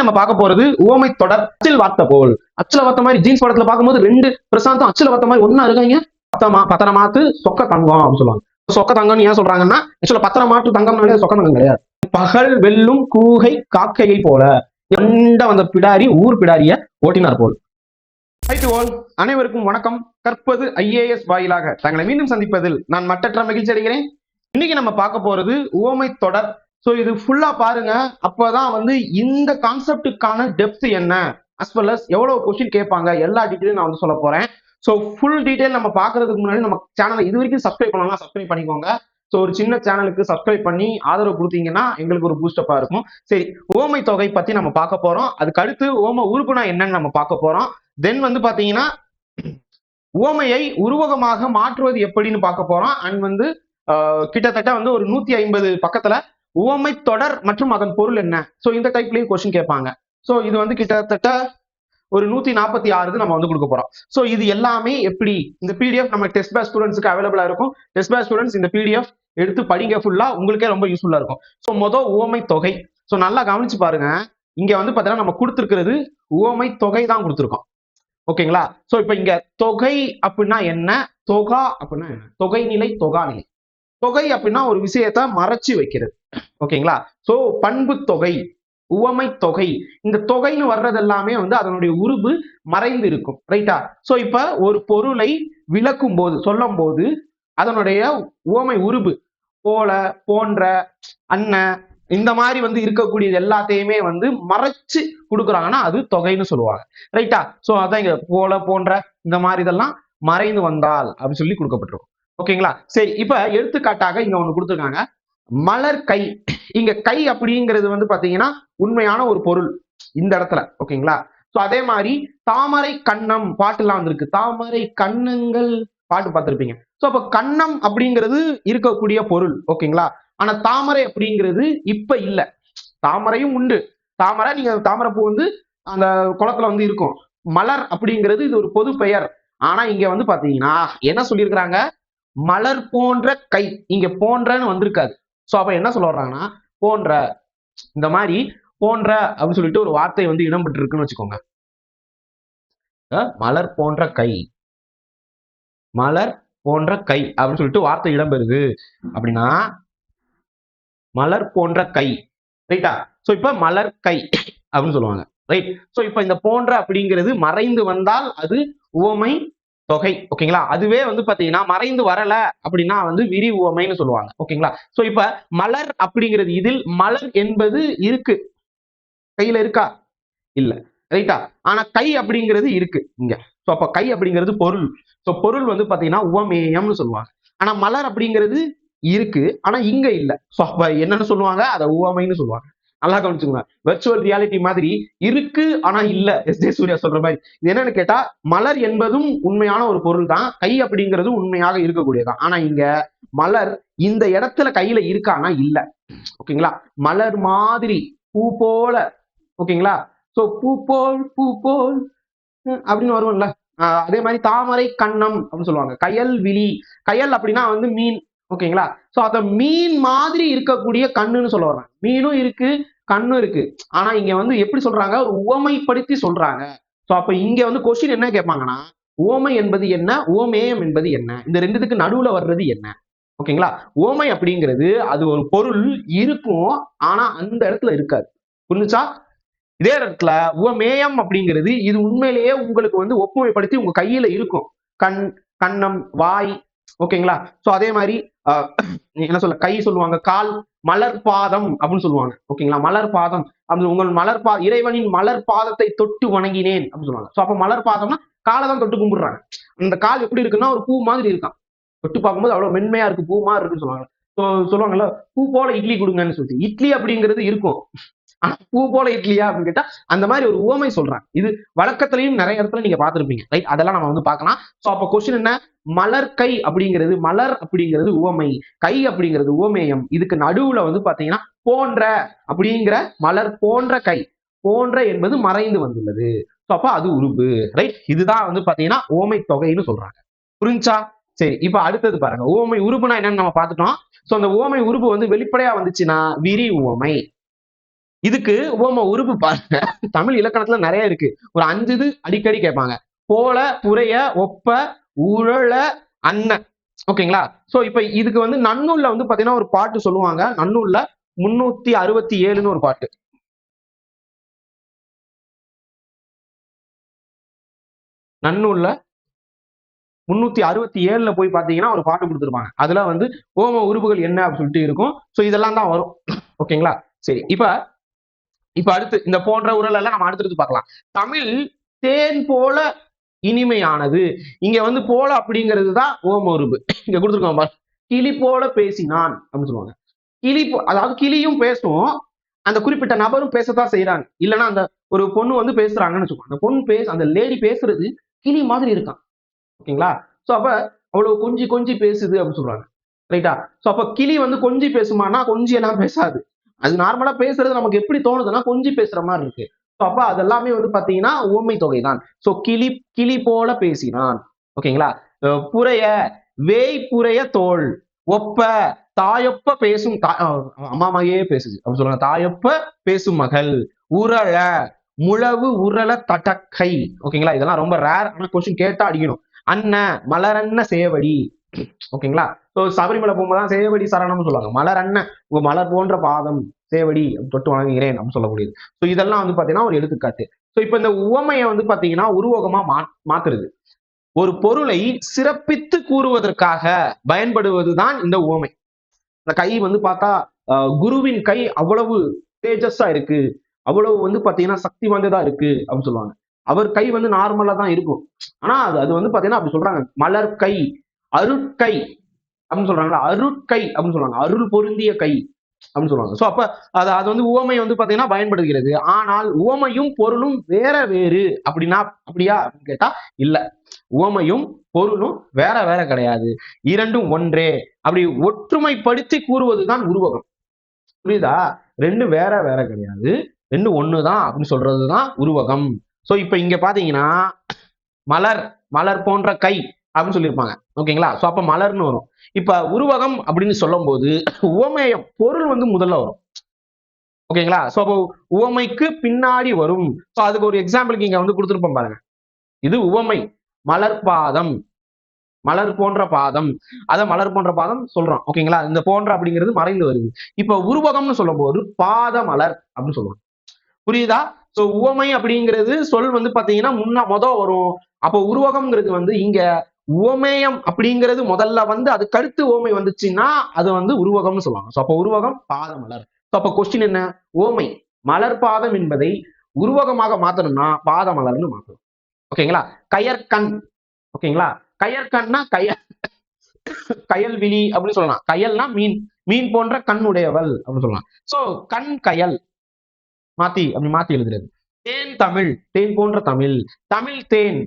இன்னைக்கு நம்ம பார்க்க போறது ஓமை தொடர் அச்சில் வார்த்த போல். அச்சில வார்த்த மாதிரி ஜீன்ஸ் படத்துல பார்க்கும்போது ரெண்டு பிரசாந்தம் அச்சில வார்த்த மாதிரி ஒன்னா இருக்காங்க. பத்தமா பத்தனை மாத்து சொக்க தங்கம் அப்படின்னு சொல்லுவாங்க. சொக்க தங்கம்னு ஏன் சொல்றாங்கன்னா ஆக்சுவலா பத்திர மாட்டு தங்கம் சொக்க தங்கம் கிடையாது. பகல் வெல்லும் கூகை காக்கையை போல. எண்ட வந்த பிடாரி ஊர் பிடாரிய ஓட்டினார் போல். அனைவருக்கும் வணக்கம். கற்பது ஐஏஎஸ் வாயிலாக தங்களை மீண்டும் சந்திப்பதில் நான் மட்டற்ற மகிழ்ச்சி அடைகிறேன். இன்னைக்கு நம்ம பார்க்க போறது உவமை தொடர் ஸோ இது ஃபுல்லா பாருங்க. அப்பதான் வந்து இந்த கான்செப்டுக்கான டெப்த் என்ன? அஸ் வெல் அஸ் எவ்வளவு கொஸ்டின் கேட்பாங்க? எல்லா டீட்டெயிலும் நான் வந்து சொல்ல போறேன். ஸோ ஃபுல் டீட்டெயில் நம்ம பார்க்கறதுக்கு முன்னாடி நம்ம சேனலை இது வரைக்கும் சப்ஸ்கிரைப் பண்ணலாம் சப்ஸ்கிரைப் பண்ணிக்கோங்க. ஸோ ஒரு சின்ன சேனலுக்கு சப்ஸ்கிரைப் பண்ணி ஆதரவு கொடுத்தீங்கன்னா எங்களுக்கு ஒரு பூஸ்டப்பா இருக்கும். சரி ஓமை தொகை பத்தி நம்ம பார்க்க போறோம். அதுக்கு அடுத்து ஓம உறுப்புனா என்னன்னு நம்ம பார்க்க போறோம். தென் வந்து பாத்தீங்கன்னா ஓமையை உருவகமாக மாற்றுவது எப்படின்னு பார்க்க போறோம். அண்ட் வந்து கிட்டத்தட்ட வந்து ஒரு நூத்தி ஐம்பது பக்கத்துல உவமை தொடர் மற்றும் அதன் பொருள் என்ன? ஸோ இந்த டைப்லயும் கொஸ்டின் கேட்பாங்க. ஸோ இது வந்து கிட்டத்தட்ட ஒரு நூத்தி நாற்பத்தி ஆறுக்கு நம்ம வந்து கொடுக்க போறோம். ஸோ இது எல்லாமே எப்படி? இந்த பிடிஎஃப் நம்ம டெஸ்ட் பேஸ் ஸ்டூடெண்ட்ஸ்க்கு அவைலபிளா இருக்கும். டெஸ்ட் பேஸ் ஸ்டூடெண்ட்ஸ் இந்த பிடிஎஃப் எடுத்து படிங்க ஃபுல்லா உங்களுக்கே ரொம்ப யூஸ்ஃபுல்லா இருக்கும். ஸோ மொதல் உவமை தொகை. ஸோ நல்லா கவனிச்சு பாருங்க. இங்க வந்து பாத்தீங்கன்னா நம்ம கொடுத்துருக்கிறது உவமை தொகை தான் கொடுத்துருக்கோம். ஓகேங்களா சோ இப்போ இங்க தொகை அப்படின்னா என்ன? தொகா அப்படின்னா என்ன? தொகை நிலை தொகா நிலை. தொகை அப்படின்னா ஒரு விஷயத்த மறைச்சு வைக்கிறது. ஓகேங்களா? சோ பண்பு தொகை உவமை தொகை இந்த தொகைன்னு வர்றது எல்லாமே வந்து அதனுடைய உருவு மறைந்து இருக்கும். ரைட்டா சோ இப்ப ஒரு பொருளை விளக்கும் போது சொல்லும் போது அதனுடைய உவமை உருவு போல போன்ற அண்ணன் இந்த மாதிரி வந்து இருக்கக்கூடியது எல்லாத்தையுமே வந்து மறைச்சு கொடுக்குறாங்கன்னா அது தொகைன்னு சொல்லுவாங்க. ரைட்டா சோ அதான் இங்க போல போன்ற இந்த மாதிரி இதெல்லாம் மறைந்து வந்தால் அப்படின்னு சொல்லி கொடுக்கப்பட்டிருக்கும். ஓகேங்களா? சரி இப்ப எடுத்துக்காட்டாக இங்க ஒண்ணு கொடுத்துருக்காங்க. மலர் கை. இங்க கை அப்படிங்கிறது வந்து பாத்தீங்கன்னா உண்மையான ஒரு பொருள் இந்த இடத்துல ஓகேங்களா? சோ அதே மாதிரி தாமரை கண்ணம் பாட்டுலாம் வந்திருக்கு. தாமரை கண்ணங்கள் பாட்டு பார்த்திருப்பீங்க. சோ அப்ப கண்ணம் அப்படிங்கிறது இருக்கக்கூடிய பொருள் ஓகேங்களா? ஆனா தாமரை அப்படிங்கிறது இப்ப இல்ல. தாமரையும் உண்டு. தாமரை நீங்க தாமரை பூ வந்து அந்த குளத்துல வந்து இருக்கும். மலர் அப்படிங்கிறது இது ஒரு பொது பெயர். ஆனா இங்க வந்து பாத்தீங்கன்னா என்ன சொல்லியிருக்கிறாங்க? மலர் போன்ற கை. இங்க போன்றன்னு வந்திருக்காது. சோ அப்ப என்ன சொல்ல வர்றாங்கன்னா போன்ற இந்த மாதிரி போன்ற அப்படின்னு சொல்லிட்டு ஒரு வார்த்தை வந்து இடம்பெற்று இருக்குன்னு வச்சுக்கோங்க. மலர் போன்ற கை. மலர் போன்ற கை அப்படின்னு சொல்லிட்டு வார்த்தை இடம்பெறுது அப்படின்னா மலர் போன்ற கை. ரைட்டா சோ இப்ப மலர் கை அப்படின்னு சொல்லுவாங்க. ரைட் சோ இப்ப இந்த போன்ற அப்படிங்கிறது மறைந்து வந்தால் அது உவமை தொகை ஓகேங்களா அதுவே வந்து பாத்தீங்கன்னா மறைந்து வரல அப்படின்னா வந்து விரி உவமைன்னு சொல்லுவாங்க. ஓகேங்களா சோ இப்ப மலர் அப்படிங்கிறது இதில் மலர் என்பது இருக்கு. கையில இருக்கா? இல்ல. ரைட்டா ஆனா கை அப்படிங்கிறது இருக்கு இங்க. சோ அப்ப கை அப்படிங்கிறது பொருள். சோ பொருள் வந்து பாத்தீங்கன்னா உவமேயம்னு சொல்லுவாங்க. ஆனா மலர் அப்படிங்கிறது இருக்கு. ஆனா இங்க இல்ல. சோ அப்ப என்னன்னு சொல்லுவாங்க? அதை உவமைன்னு சொல்லுவாங்க. நல்லா கவனிச்சுக்கோங்க. வெர்ச்சுவல் ரியாலிட்டி மாதிரி இருக்கு ஆனா இல்ல எஸ் ஜே சூர்யா சொல்ற மாதிரி. இது என்னன்னு கேட்டா மலர் என்பதும் உண்மையான ஒரு பொருள் தான் கை அப்படிங்கிறதும் உண்மையாக இருக்கக்கூடியதான் ஆனா இங்க மலர் இந்த இடத்துல கையில இருக்கானா இல்ல. ஓகேங்களா? மலர் மாதிரி பூ போல. ஓகேங்களா? சோ பூ போல் பூ போல் அப்படின்னு வருவோம்ல ஆஹ் அதே மாதிரி தாமரை கண்ணம் அப்படின்னு சொல்லுவாங்க. கயல் விழி. கயல் அப்படின்னா வந்து மீன். ஓகேங்களா? சோ அந்த மீன் மாதிரி இருக்கக்கூடிய கண்ணுன்னு சொல்ல வர்றாங்க. மீனும் இருக்கு கண்ணும் இருக்கு. ஆனா இங்க வந்து எப்படி சொல்றாங்க? உவமைப்படுத்தி சொல்றாங்க. சோ அப்ப இங்க வந்து கொஸ்டின் என்ன கேட்பாங்கன்னா ஓமை என்பது என்ன? ஓமேயம் என்பது என்ன? இந்த ரெண்டுத்துக்கு நடுவுல வர்றது என்ன? ஓகேங்களா? ஓமை அப்படிங்கிறது அது ஒரு பொருள் இருக்கும் ஆனா அந்த இடத்துல இருக்காது. புரிஞ்சுச்சா? இதே இடத்துல உவமேயம் அப்படிங்கிறது இது உண்மையிலேயே உங்களுக்கு வந்து ஒப்புமைப்படுத்தி உங்க கையில இருக்கும். கண் கண்ணம் வாய் ஓகேங்களா? சோ அதே மாதிரி ஆஹ், என்ன சொல்ல கை சொல்லுவாங்க கால் மலர் பாதம் அப்படின்னு சொல்லுவாங்க. ஓகேங்களா? மலர் பாதம் உங்கள் மலர் பா இறைவனின் மலர் பாதத்தை தொட்டு வணங்கினேன் அப்படின்னு சொல்லுவாங்க. சோ அப்ப மலர் பாதம்னா காலை தான் தொட்டு கும்பிடுறாங்க. அந்த கால் எப்படி இருக்குன்னா ஒரு பூ மாதிரி இருக்கான். தொட்டு பார்க்கும்போது அவ்வளவு மென்மையா இருக்கு பூ மாதிரி இருக்குன்னு சொல்லுவாங்க. ஸோ சொல்லுவாங்கல்ல பூ போல இட்லி கொடுங்கன்னு சொல்லிட்டு இட்லி அப்படிங்கிறது இருக்கும். ஆனா பூ போல இட்லியா அப்படின்னு கேட்டா அந்த மாதிரி ஒரு உவமை சொல்றாங்க. இது வழக்கத்திலையும் நிறைய இடத்துல நீங்க பாத்துருப்பீங்க ரைட் அதெல்லாம் நம்ம வந்து பார்க்கலாம். சோ அப்ப கொஸ்டின் என்ன? மலர் கை அப்படிங்கிறது மலர் அப்படிங்கிறது உவமை. கை அப்படிங்கிறது உவமேயம். இதுக்கு நடுவுல வந்து பாத்தீங்கன்னா போன்ற அப்படிங்கிற மலர் போன்ற கை. போன்ற என்பது மறைந்து வந்துள்ளது. சோ அப்ப அது உருபு. ரைட் இதுதான் வந்து பாத்தீங்கன்னா ஓமை தொகைன்னு சொல்றாங்க. புரிஞ்சா சரி இப்ப அடுத்தது பாருங்க. ஓமை உருபுனா என்னன்னு நம்ம பார்த்துட்டோம். சோ அந்த ஓமை உருபு வந்து வெளிப்படையா வந்துச்சுன்னா விரி உவமை. இதுக்கு ஓம உருப்பு பாருங்க தமிழ் இலக்கணத்துல நிறைய இருக்கு. ஒரு அஞ்சு இது அடிக்கடி கேட்பாங்க. போல புறைய ஒப்ப உழல அன்ன. ஓகேங்களா? சோ இப்ப இதுக்கு வந்து நன்னூல்ல வந்து பாத்தீங்கன்னா ஒரு பாட்டு சொல்லுவாங்க. நன்னூல்ல முன்னூத்தி அறுபத்தி ஏழுன்னு ஒரு பாட்டு. நன்னூல்ல முன்னூத்தி அறுபத்தி ஏழுல போய் பாத்தீங்கன்னா ஒரு பாட்டு கொடுத்துருப்பாங்க. அதுல வந்து ஓம உறுப்புகள் என்ன அப்படின்னு சொல்லிட்டு இருக்கும். சோ இதெல்லாம் தான் வரும். ஓகேங்களா? சரி இப்ப இப்ப அடுத்து இந்த போன்ற உரல் எல்லாம் நம்ம அடுத்தடுத்து பார்க்கலாம். தமிழ் தேன் போல இனிமையானது. இங்க வந்து போல அப்படிங்கிறது தான் ஓமருபு இங்க கொடுத்துருக்கோம் கிளி போல பேசினான் அப்படின்னு சொல்லுவாங்க. கிளி போ- அதாவது கிளியும் பேசும். அந்த குறிப்பிட்ட நபரும் பேசத்தான் செய்யறாங்க இல்லைன்னா அந்த ஒரு பொண்ணு வந்து பேசுறாங்கன்னு வச்சுக்கோங்க அந்த பொண்ணு பேச அந்த லேடி பேசுறது கிளி மாதிரி இருக்கான். ஓகேங்களா? சோ அப்ப அவ்வளவு கொஞ்சி கொஞ்சி பேசுது அப்படின்னு சொல்றாங்க. ரைட்டா சோ அப்ப கிளி வந்து கொஞ்சி பேசுமானா கொஞ்சி எல்லாம் பேசாது. அது நார்மலா பேசுறது நமக்கு எப்படி தோணுதுன்னா கொஞ்சம் பேசுற மாதிரி இருக்கு. அப்ப அதெல்லாமே வந்து பாத்தீங்கன்னா உண்மை தொகை தான் சோ கிளி கிளி போல பேசினான். ஓகேங்களா? புறைய வேய் புரைய தோல் ஒப்ப தாயொப்ப பேசும் தா- அம்மா மகையே பேசுது. அப்படின்னு சொல்லுவாங்க. தாயொப்ப பேசும் மகள் உரள முழவு உரள தட்டக்கை. ஓகேங்களா? இதெல்லாம் ரொம்ப ரேர் ஆனா கொஸ்டின் கேட்டா அடிக்கணும். அண்ண மலரன்ன சேவடி. ஓகேங்களா? ஸோ சபரிமலை போகும்போது தான் சேவடி சரணம்னு சொல்லுவாங்க. மலர் அண்ணன் உங்க மலர் போன்ற பாதம் சேவடி தொட்டு வணங்குகிறேன் அப்படின்னு சொல்லக்கூடியது. ஸோ இதெல்லாம் வந்து பாத்தீங்கன்னா ஒரு எடுத்துக்காட்டு. ஸோ இப்போ இந்த உவமையை வந்து பாத்தீங்கன்னா உருவகமா மா மாத்துறது. ஒரு பொருளை சிறப்பித்து கூறுவதற்காக பயன்படுவதுதான் இந்த உவமை. இந்த கை வந்து பார்த்தா குருவின் கை அவ்வளவு தேஜஸா இருக்கு. அவ்வளவு வந்து பாத்தீங்கன்னா சக்தி வாய்ந்ததா இருக்கு அப்படின்னு சொல்லுவாங்க. அவர் கை வந்து நார்மலா தான் இருக்கும். ஆனா அது அது வந்து பாத்தீங்கன்னா அப்படி சொல்றாங்க. மலர் கை அருட்கை அப்படின்னு சொல்றாங்களா அருட்கை அப்படின்னு சொல்றாங்க அருள் பொருந்திய கை அப்படின்னு சொல்லுவாங்க. சோ அப்ப அது அது வந்து உவமை வந்து பாத்தீங்கன்னா பயன்படுகிறது. ஆனால் உவமையும் பொருளும் வேற வேறு அப்படின்னா அப்படியா அப்படின்னு கேட்டா இல்ல. உவமையும் பொருளும் வேற வேற கிடையாது. இரண்டும் ஒன்றே. அப்படி ஒற்றுமைப்படுத்தி கூறுவதுதான் உருவகம். புரியுதா? ரெண்டு வேற வேற கிடையாது. ரெண்டு ஒண்ணுதான் அப்படின்னு சொல்றதுதான் உருவகம். சோ இப்ப இங்க பாத்தீங்கன்னா மலர். மலர் போன்ற கை. அப்படின்னு சொல்லியிருப்பாங்க. ஓகேங்களா? சோ அப்ப மலர்னு வரும். இப்ப உருவகம் அப்படின்னு சொல்லும்போது உவமேயம் பொருள் வந்து முதல்ல வரும். ஓகேங்களா? ஸோ அப்போ உவமைக்கு பின்னாடி வரும். சோ அதுக்கு ஒரு எக்ஸாம்பிளுக்கு இங்க வந்து கொடுத்துருப்போம் பாருங்க. இது உவமை மலர் பாதம். மலர் போன்ற பாதம். அத மலர் போன்ற பாதம் சொல்றோம். ஓகேங்களா? இந்த போன்ற அப்படிங்கிறது மறைந்து வருது. இப்ப உருவகம்னு சொல்லும்போது பாத மலர் அப்படின்னு சொல்லுவாங்க புரியுதா? சோ உவமை அப்படிங்கிறது சொல் வந்து பாத்தீங்கன்னா முன்ன மொதல் வரும். அப்போ உருவகம்ங்கிறது வந்து இங்க உவமேயம் அப்படிங்கிறது முதல்ல வந்து அதுக்கு அடுத்து ஓமை வந்துச்சுன்னா அது வந்து உருவகம்னு சொல்லுவாங்க. சோ அப்போ உருவகம் பாத மலர். ஸோ அப்போ கொஸ்டின் என்ன? ஓமை மலர் பாதம் என்பதை உருவகமாக மாத்தணும்னா பாத மலர்னு மாத்தணும். ஓகேங்களா கயற்கண். ஓகேங்களா கயற்கண்னா கய கயல்விழி அப்படின்னு சொல்லலாம். கயல்னா மீன். மீன் போன்ற கண் உடையவள் அப்படின்னு சொல்லலாம். சோ கண் கயல். மாத்தி அப்படி மாத்தி எழுதுறது. தேன் தமிழ். தேன் போன்ற தமிழ். தமிழ் தேன்.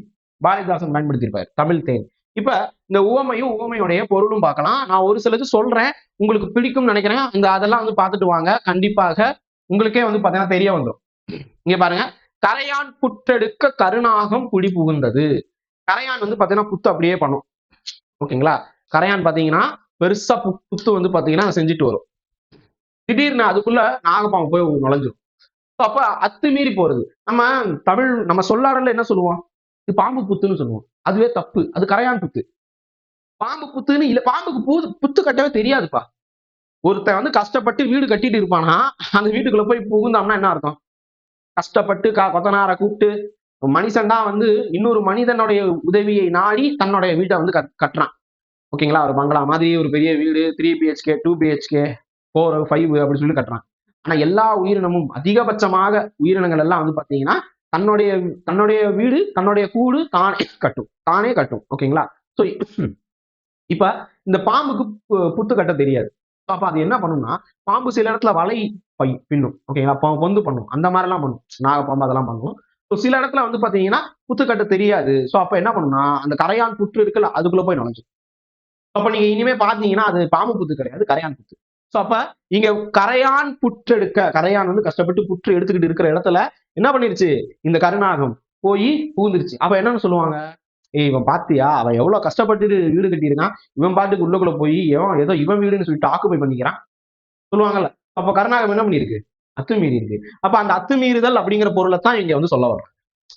பாரதிதாசன் பயன்படுத்தியிருப்பார். தமிழ் தேன். இப்ப இந்த உவமையும் உவமையுடைய பொருளும் பார்க்கலாம். நான் ஒரு சிலது சொல்றேன். உங்களுக்கு பிடிக்கும்னு நினைக்கிறேன். இந்த அதெல்லாம் வந்து பார்த்துட்டு வாங்க. கண்டிப்பாக உங்களுக்கே வந்து பாத்தீங்கன்னா தெரிய வந்துடும் இங்க பாருங்க. கரையான் புற்றெடுக்க கருணாகம் குடி புகுந்தது. கரையான் வந்து பாத்தீங்கன்னா புத்து அப்படியே பண்ணும். ஓகேங்களா? கரையான் பாத்தீங்கன்னா பெருசா பு- புத்து வந்து பாத்தீங்கன்னா செஞ்சுட்டு வரும். திடீர்னு அதுக்குள்ள நாகப்பாம்பு போய் நுழைஞ்சிடும் அப்ப அத்துமீறி போறது. நம்ம தமிழ் நம்ம சொல்லாடல என்ன சொல்லுவோம்? இது பாம்பு புத்துன்னு சொல்லுவோம். அதுவே தப்பு. அது கரையான் புத்து. பாம்பு புத்துன்னு இல்ல பாம்புக்கு பூ புத்து கட்டவே தெரியாதுப்பா. ஒருத்தன் வந்து கஷ்டப்பட்டு வீடு கட்டிட்டு இருப்பானா அந்த வீட்டுக்குள்ள போய் புகுந்தோம்னா என்ன அர்த்தம்? கஷ்டப்பட்டு கா கொத்தனாரை கூப்பிட்டு மனுஷன் தான் வந்து இன்னொரு மனிதனுடைய உதவியை நாடி தன்னுடைய வீட்டை வந்து கட்- கட்டுறான். ஓகேங்களா? ஒரு பங்களா மாதிரி ஒரு பெரிய வீடு three BHK two BHK four five அப்படின்னு சொல்லி கட்டுறான். ஆனா எல்லா உயிரினமும் அதிகபட்சமாக உயிரினங்கள் எல்லாம் வந்து பாத்தீங்கன்னா தன்னுடைய தன்னுடைய வீடு தன்னுடைய கூடு தானே கட்டும். தானே கட்டும். ஓகேங்களா? ஸோ இப்ப இந்த பாம்புக்கு பு- புத்து கட்ட தெரியாது. அப்ப அது என்ன பண்ணும்னா பாம்பு சில இடத்துல வலை பை பின்னும். ஓகேங்களா? பொந்து பண்ணும். அந்த மாதிரி எல்லாம் பண்ணும் நாகப்பாம்பு அதெல்லாம் பண்ணும். ஸோ சில இடத்துல வந்து பாத்தீங்கன்னா புத்து கட்ட தெரியாது. ஸோ அப்ப என்ன பண்ணும்னா அந்த கரையான் புற்று இருக்குல்ல அதுக்குள்ள போய் நுழைஞ்சு அப்ப நீங்க இனிமே பாத்தீங்கன்னா அது பாம்பு புத்து கிடையாது கரையான் புத்து. ஸோ அப்ப இங்க கரையான் புற்றெடுக்க கரையான் வந்து கஷ்டப்பட்டு புற்று எடுத்துக்கிட்டு இருக்கிற இடத்துல என்ன பண்ணிருச்சு? இந்த கருநாகம் போய் பூந்துருச்சு அப்ப என்னன்னு சொல்லுவாங்க? ஏய் இவன் பாத்தியா? அவன் எவ்வளவு கஷ்டப்பட்டு வீடு கட்டியிருக்கான். இவன் பாட்டுக்கு உள்ளக்குள்ள போய் எவன் ஏதோ இவன் வீடுன்னு சொல்லிட்டு ஆக்குபை பண்ணிக்கிறான். சொல்லுவாங்கல்ல. அப்ப கருநாகம் என்ன பண்ணிருக்கு அத்துமீறி இருக்கு. அப்ப அந்த அத்துமீறுதல் அப்படிங்கிற பொருளை தான் இங்க வந்து சொல்ல வர்றேன்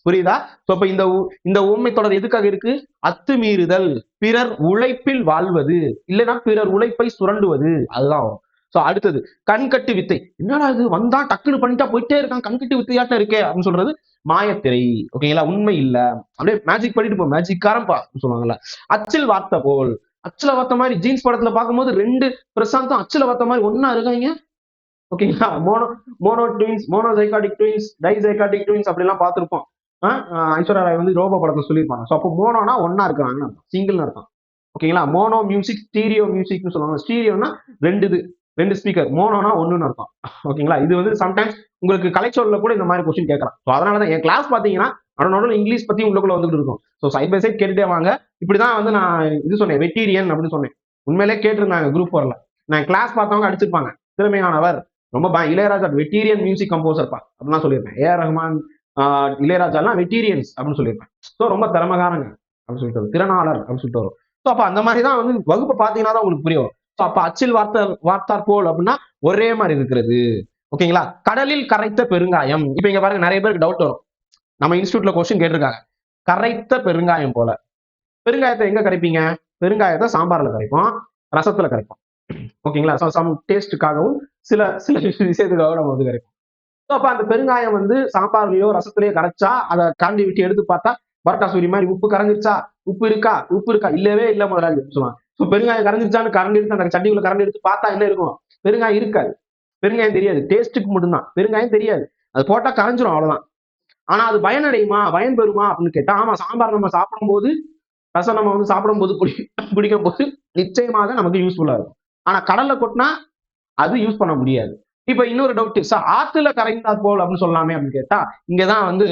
புரியுதா? சோ இந்த உ- இந்த ஊமை தொடர் எதுக்காக இருக்கு? அத்துமீறுதல் பிறர் உழைப்பில் வாழ்வது இல்லைன்னா பிறர் உழைப்பை சுரண்டுவது அதுதான் ஸோ அடுத்தது கண்கட்டு வித்தை. என்னடா இது? வந்தா டக்குன்னு பண்ணிட்டா போயிட்டே இருக்கான். கண்கட்டு வித்தையாட்டம் இருக்கே அப்படின்னு சொல்றது மாயத்திரை. ஓகேங்களா உண்மை இல்ல. அப்படியே மேஜிக் பண்ணிட்டு போ. மேஜிக் காரம்பா சொல்லுவாங்கல்ல. அச்சில் வார்த்தை போல். அச்சில வார்த்த மாதிரி ஜீன்ஸ் படத்துல பார்க்கும்போது ரெண்டு பிரசாந்தும் அச்சில வார்த்த மாதிரி ஒன்னா இருக்காங்க. ஓகேங்களா mono mono twins monozygotic twins dizygotic twins அப்படிலாம் பார்த்துருப்போம். ஐஸ்வர்யா ராய் வந்து ரோபோ படத்துல சொல்லியிருப்பாங்க. ஸோ அப்போ மோனோனா ஒன்னா இருக்காங்க சிங்கிள்னு இருக்கான் ஓகேங்களா மோனோ மியூசிக் ஸ்டீரியோ மியூசிக்னு சொல்லுவாங்க. ஸ்டீரியோனா ரெண்டு இது. ரெண்டு ஸ்பீக்கர் மோனோனா ஒன்றுன்னு இருக்கும் ஓகேங்களா இது வந்து சம்டைம்ஸ் உங்களுக்கு கலைச்சொல்ல கூட இந்த மாதிரி கொஸ்டின் கேட்கலாம். ஸோ அதனால தான் என் கிளாஸ் பார்த்தீங்கன்னா அதனோட இங்கிலீஷ் பற்றி உள்ளுக்குள்ள வந்துட்டு இருக்கும். ஸோ சைட் பை சைட் கேட்டுட்டே வாங்க. இப்படிதான் வந்து நான் இது சொன்னேன் வெட்டீரியன் அப்படின்னு சொன்னேன். உண்மையிலே கேட்டிருந்தாங்க குரூப் ஃபோர்ல நான் கிளாஸ் பார்த்தவங்க அடிச்சிருப்பாங்க. திறமையானவர். ரொம்ப பா இளையராஜா வெட்டீரியன் மியூசிக் கம்போசர்ப்பா அப்படிலாம் சொல்லியிருப்பேன். ஏஆர் ரஹ்மான் இளையராஜாலாம் வெட்டீரியன்ஸ் அப்படின்னு சொல்லியிருப்பேன். ஸோ ரொம்ப திறமகாரங்க அப்படின்னு சொல்லிட்டு வரும். திறனாளர் அப்படின்னு சொல்லிட்டு வரும். ஸோ அப்போ அந்த மாதிரி தான் வந்து வகுப்பை பார்த்தீங்கன்னா தான் உங்களுக்கு புரியும் அப்ப அச்சில் வார்த்தார் வார்த்தார் போல் அப்படின்னா ஒரே மாதிரி இருக்கிறது. ஓகேங்களா கடலில் கரைத்த பெருங்காயம். இப்போ இங்க பாருங்க நிறைய பேருக்கு டவுட் வரும். நம்ம இன்ஸ்டியூட்ல கொஸ்டின் கேட்டிருக்காங்க. கரைத்த பெருங்காயம் போல. பெருங்காயத்தை எங்க கரைப்பீங்க? பெருங்காயத்தை சாம்பார்ல கரைப்போம் ரசத்துல கரைப்போம். ஓகேங்களா ஸோ சம் டேஸ்ட்டுக்காகவும் சில சில விஷயத்துக்காகவும் நம்ம வந்து கரைப்போம். ஸோ அப்போ அந்த பெருங்காயம் வந்து சாம்பார்லயோ ரசத்துலயோ கரைச்சா அதை கரண்டி விட்டு எடுத்து பார்த்தா பரோட்டா சூரி மாதிரி உப்பு கரைஞ்சிருச்சா? உப்பு இருக்கா? உப்பு இருக்கா? இல்லவே இல்லை முதலாளி சொல்லுவாங்க. ஸோ பெருங்காயம் கரைஞ்சிருச்சான்னு கரண்ட் எடுத்து அந்த சட்டிக்குள்ள கரண்ட் எடுத்து பார்த்தா என்ன இருக்கும்? பெருங்காயம் இருக்காது. பெருங்காயம் தெரியாது. டேஸ்ட்டுக்கு மட்டும்தான். பெருங்காயம் தெரியாது. அது போட்டால் கரைஞ்சிரும் அவ்வளோதான் ஆனால் அது பயனடையுமா? பயன் பெறுமா? அப்படின்னு கேட்டால் ஆமாம் சாம்பார் நம்ம சாப்பிடும்போது ரசம் நம்ம வந்து சாப்பிடும்போது குடி குடிக்கும் போது நிச்சயமாக நமக்கு யூஸ்ஃபுல்லாக இருக்கும். ஆனால் கடலில் கொட்டினா அது யூஸ் பண்ண முடியாது. இப்போ இன்னொரு டவுட் சார் ஆற்றுல கரைந்தா போல் அப்படின்னு சொல்லலாமே அப்படின்னு கேட்டால் இங்கே தான் வந்து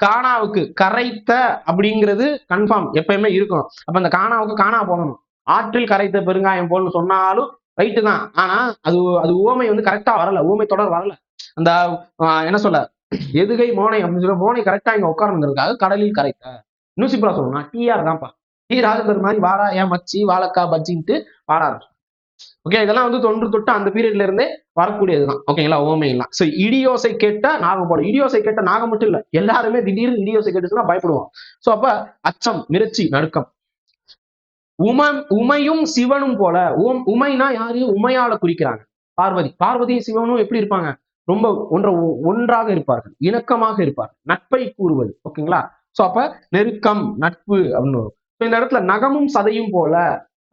காணாவுக்கு கரைத்த அப்படிங்கிறது கன்ஃபார்ம் எப்பயுமே இருக்கும். அப்போ அந்த காணாவுக்கு காணா போடணும். ஆற்றில் கரைத்த பெருங்காயம் போல்னு சொன்னாலும் ரைட்டு தான். ஆனா அது அது ஓமை வந்து கரெக்டா வரல. ஓமை தொடர் வரல. அந்த ஆஹ், என்ன சொல்ல? எதுகை மோனை அப்படின்னு சொல்ல மோனை கரெக்டா இங்க உட்கார்ந்துருக்காங்க கடலில் கரைத்த. இன்னும் சிம்பிளா சொல்லணும் டிஆர் தான்ப்பா. டி ராஜேந்தர் மாதிரி வாரா ஏன் மச்சி வாழக்கா பஜ்ஜின்ட்டு வாடா ஓகே இதெல்லாம் வந்து தொன்று தொட்டு அந்த பீரியட்ல இருந்தே வரக்கூடியதுதான் ஓகேங்களா ஓமை எல்லாம் சோ இடியோசை கேட்டா நாகம் போடும் இடியோசை கேட்ட நாகம் மட்டும் இல்ல. எல்லாருமே திடீர்னு இடியோசை கேட்டுச்சுன்னா பயப்படுவோம் சோ அப்ப அச்சம் மிரட்சி நடுக்கம். உம உமையும் சிவனும் போல உம் உமைனா யாரு? உமையால குறிக்கிறாங்க. பார்வதி. பார்வதியும் சிவனும் எப்படி இருப்பாங்க? ரொம்ப ஒன்ற ஒன்றாக இருப்பார்கள். இணக்கமாக இருப்பார்கள். நட்பை கூறுவது. ஓகேங்களா? சோ அப்ப நெருக்கம் நட்பு அப்படின்னு வரும். இந்த இடத்துல நகமும் சதையும் போல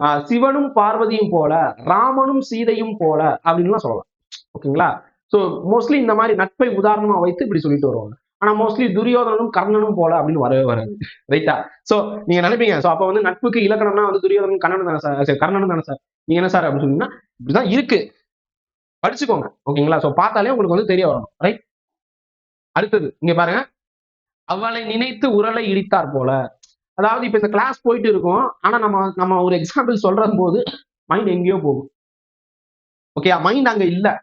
ஆஹ் சிவனும் பார்வதியும் போல ராமனும் சீதையும் போல அப்படின்லாம் சொல்லலாம். ஓகேங்களா? சோ மோஸ்ட்லி இந்த மாதிரி நட்பை உதாரணமா வைத்து இப்படி சொல்லிட்டு வருவாங்க. ஆனா மோஸ்ட்லி துரியோதனனும் கர்ணனும் போல அப்படின்னு வரவே வராது. ரைட்டா சோ நீங்க நினைப்பீங்க. சோ அப்ப வந்து நட்புக்கு இலக்கணம்னா வந்து துரியோதனன் கண்ணன் தானே சார் சரி, கர்ணனும் தானே சார் நீங்க என்ன சார் அப்படின்னு சொன்னீங்கன்னா இப்படிதான் இருக்கு. படிச்சுக்கோங்க. ஓகேங்களா? சோ பார்த்தாலே உங்களுக்கு வந்து தெரிய வரணும் ரைட் அடுத்தது இங்க பாருங்க. அவளை நினைத்து உரலை இடித்தார் போல. அதாவது இப்ப இந்த கிளாஸ் போயிட்டு இருக்கும். ஆனா நம்ம நம்ம ஒரு எக்ஸாம்பிள் சொல்ற போது மைண்ட் எங்கேயோ போகும். ஓகே மைண்ட் அங்க இல்லை.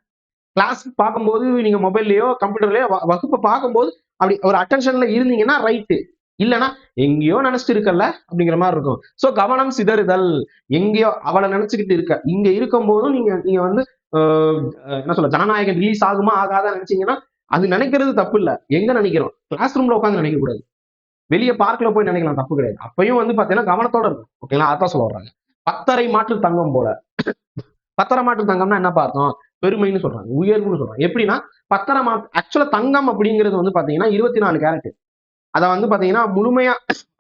கிளாஸ் பார்க்கும்போது நீங்க மொபைல்லயோ கம்ப்யூட்டர்லயோ வகுப்பை பார்க்கும்போது அப்படி ஒரு அட்டென்ஷன்ல இருந்தீங்கன்னா ரைட்டு இல்லைன்னா எங்கேயோ நினைச்சிட்டு இருக்கல அப்படிங்கிற மாதிரி இருக்கும். சோ கவனம் சிதறுதல். எங்கேயோ அவளை நினைச்சுக்கிட்டு இருக்க. இங்க இருக்கும் போதும் நீங்க நீங்க வந்து ஆஹ், என்ன சொல்ல ஜனநாயகம் ரிலீஸ் ஆகுமா ஆகாத நினைச்சீங்கன்னா அது நினைக்கிறது தப்பு இல்ல. எங்க நினைக்கிறோம்? கிளாஸ் ரூம்ல உட்காந்து நினைக்க கூடாது வெளியே பார்க்ல போய் நினைக்கலாம் தப்பு கிடையாது. அப்பயும் வந்து பாத்தீங்கன்னா கவனத்தோட இருக்கும் ஓகேங்களா அதான் சொல்ல வர்றாங்க பத்தரை மாற்று தங்கம் போல. பத்தரை மாற்று தங்கம்னா என்ன பார்த்தோம் பெருமைன்னு சொல்றாங்க உயர்வுன்னு சொல்றாங்க. எப்படின்னா பத்தரை ஆக்சுவலா தங்கம் அப்படிங்கிறது வந்து பாத்தீங்கன்னா இருபத்தி நாலு கேரட் அதை வந்து பாத்தீங்கன்னா முழுமையா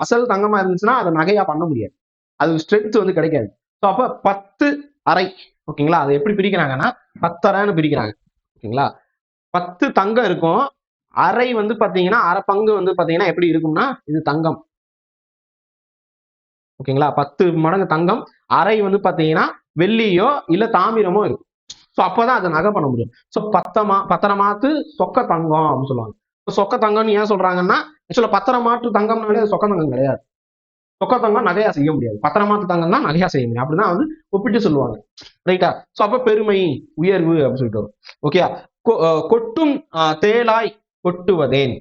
அசல் தங்கமா இருந்துச்சுன்னா அதை நகையா பண்ண முடியாது. அது ஸ்ட்ரென்த் வந்து கிடைக்காது. ஸோ அப்ப பத்து அறை ஓகேங்களா? அதை எப்படி பிரிக்கிறாங்கன்னா பத்தரைன்னு பிரிக்கிறாங்க ஓகேங்களா? பத்து தங்கம் இருக்கும். அரை வந்து பாத்தீங்கன்னா அரை பங்கு வந்து பாத்தீங்கன்னா எப்படி இருக்கும்னா இது தங்கம். ஓகேங்களா? பத்து மடங்கு தங்கம். அரை வந்து பாத்தீங்கன்னா வெள்ளியோ இல்ல தாமிரமோ இருக்கும். ஸோ அப்போதான் அதை நகை பண்ண முடியும். ஸோ பத்தமா பத்தரை மாத்து சொக்க தங்கம் அப்படின்னு சொல்லுவாங்க. சொக்க தங்கம்னு ஏன் சொல்றாங்கன்னா ஆக்சுவலா பத்தரை மாற்று தங்கம்னாலே சொக்க தங்கம் கிடையாது. சொக்க தங்கம் நகையா செய்ய முடியாது. பத்தரை மாற்று தங்கம் தான் நகையா செய்ய முடியும். அப்படிதான் வந்து ஒப்பிட்டு சொல்லுவாங்க. ரைட்டா ஸோ அப்ப பெருமை உயர்வு அப்படின்னு சொல்லிட்டு வரும். ஓகேயா கொட்டும் தேலாய் கொட்டுவதேன்.